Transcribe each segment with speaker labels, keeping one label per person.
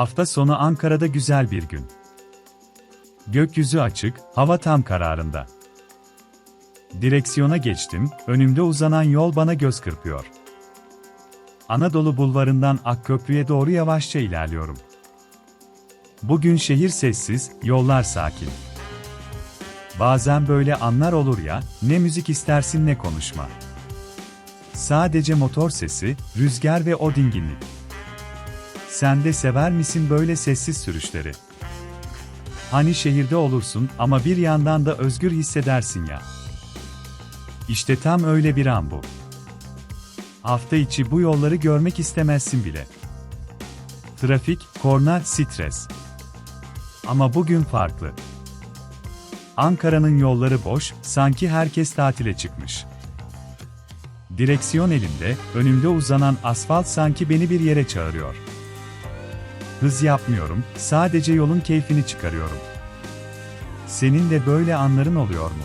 Speaker 1: Hafta sonu Ankara'da güzel bir gün. Gökyüzü açık, hava tam kararında. Direksiyona geçtim, önümde uzanan yol bana göz kırpıyor. Anadolu Bulvarı'ndan Akköprü'ye doğru yavaşça ilerliyorum. Bugün şehir sessiz, yollar sakin. Bazen böyle anlar olur ya, ne müzik istersin ne konuşma. Sadece motor sesi, rüzgar ve o dinginlik. Sen de sever misin böyle sessiz sürüşleri? Hani şehirde olursun ama bir yandan da özgür hissedersin ya. İşte tam öyle bir an bu. Hafta içi bu yolları görmek istemezsin bile. Trafik, korna, stres. Ama bugün farklı. Ankara'nın yolları boş, sanki herkes tatile çıkmış. Direksiyon elimde, önümde uzanan asfalt sanki beni bir yere çağırıyor. Hız yapmıyorum, sadece yolun keyfini çıkarıyorum. Senin de böyle anların oluyor mu?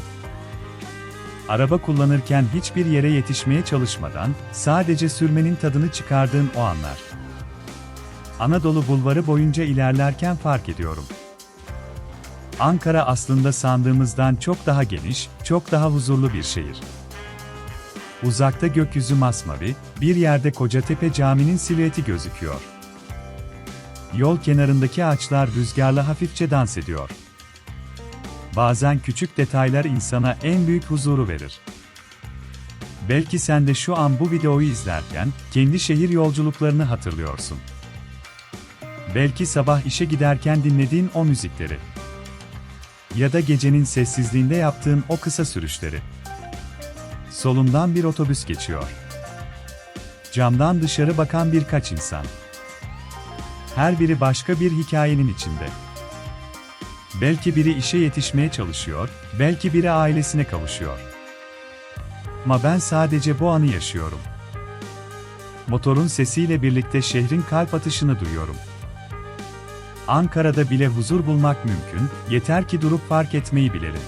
Speaker 1: Araba kullanırken hiçbir yere yetişmeye çalışmadan, sadece sürmenin tadını çıkardığın o anlar. Anadolu Bulvarı boyunca ilerlerken fark ediyorum. Ankara aslında sandığımızdan çok daha geniş, çok daha huzurlu bir şehir. Uzakta gökyüzü masmavi, bir yerde Kocatepe Camii'nin silüeti gözüküyor. Yol kenarındaki ağaçlar rüzgarla hafifçe dans ediyor. Bazen küçük detaylar insana en büyük huzuru verir. Belki sen de şu an bu videoyu izlerken kendi şehir yolculuklarını hatırlıyorsun. Belki sabah işe giderken dinlediğin o müzikleri. Ya da gecenin sessizliğinde yaptığın o kısa sürüşleri. Solumdan bir otobüs geçiyor. Camdan dışarı bakan birkaç insan. Her biri başka bir hikayenin içinde. Belki biri işe yetişmeye çalışıyor, belki biri ailesine kavuşuyor. Ama ben sadece bu anı yaşıyorum. Motorun sesiyle birlikte şehrin kalp atışını duyuyorum. Ankara'da bile huzur bulmak mümkün, yeter ki durup fark etmeyi bilelim.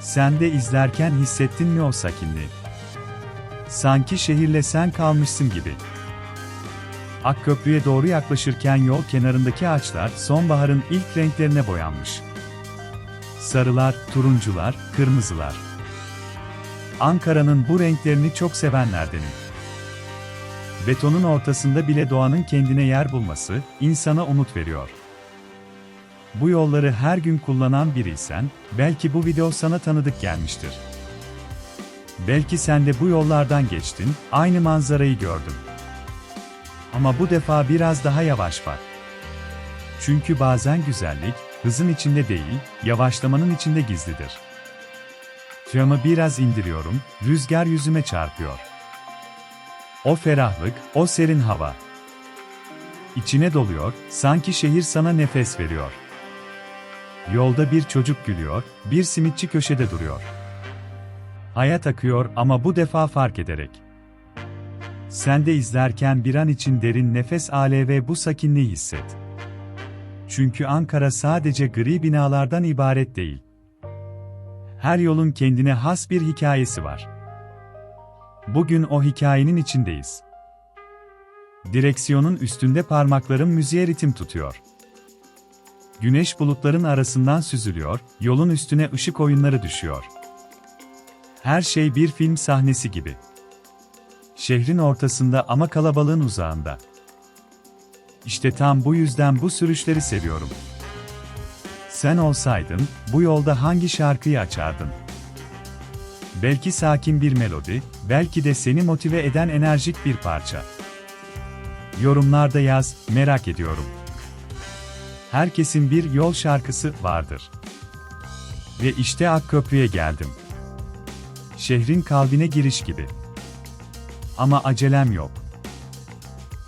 Speaker 1: Sen de izlerken hissettin mi o sakinliği? Sanki şehirle sen kalmışsın gibi. Akköprü'ye doğru yaklaşırken yol kenarındaki ağaçlar sonbaharın ilk renklerine boyanmış. Sarılar, turuncular, kırmızılar. Ankara'nın bu renklerini çok sevenlerdenim. Betonun ortasında bile doğanın kendine yer bulması, insana umut veriyor. Bu yolları her gün kullanan biriysen, belki bu video sana tanıdık gelmiştir. Belki sen de bu yollardan geçtin, aynı manzarayı gördün. Ama bu defa biraz daha yavaş bak. Çünkü bazen güzellik, hızın içinde değil, yavaşlamanın içinde gizlidir. Camı biraz indiriyorum, rüzgar yüzüme çarpıyor. O ferahlık, o serin hava. İçine doluyor, sanki şehir sana nefes veriyor. Yolda bir çocuk gülüyor, bir simitçi köşede duruyor. Hayat akıyor ama bu defa fark ederek. Sen de izlerken bir an için derin nefes al ve bu sakinliği hisset. Çünkü Ankara sadece gri binalardan ibaret değil. Her yolun kendine has bir hikayesi var. Bugün o hikayenin içindeyiz. Direksiyonun üstünde parmaklarım müziğe ritim tutuyor. Güneş bulutların arasından süzülüyor, yolun üstüne ışık oyunları düşüyor. Her şey bir film sahnesi gibi. Şehrin ortasında ama kalabalığın uzağında. İşte tam bu yüzden bu sürüşleri seviyorum. Sen olsaydın, bu yolda hangi şarkıyı açardın? Belki sakin bir melodi, belki de seni motive eden enerjik bir parça. Yorumlarda yaz, merak ediyorum. Herkesin bir yol şarkısı vardır. Ve işte Akköprü'ye geldim. Şehrin kalbine giriş gibi. Ama acelem yok.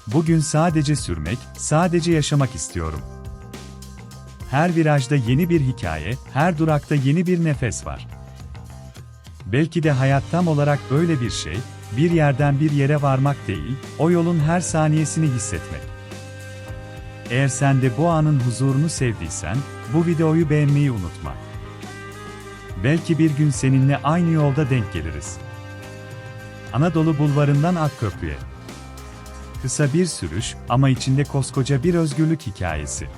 Speaker 1: Bugün sadece sürmek, sadece yaşamak istiyorum. Her virajda yeni bir hikaye, her durakta yeni bir nefes var. Belki de hayat tam olarak böyle bir şey, bir yerden bir yere varmak değil, o yolun her saniyesini hissetmek. Eğer sen de bu anın huzurunu sevdiysen, bu videoyu beğenmeyi unutma. Belki bir gün seninle aynı yolda denk geliriz. Anadolu Bulvarı'ndan Akköprü'ye. Kısa bir sürüş ama içinde koskoca bir özgürlük hikayesi.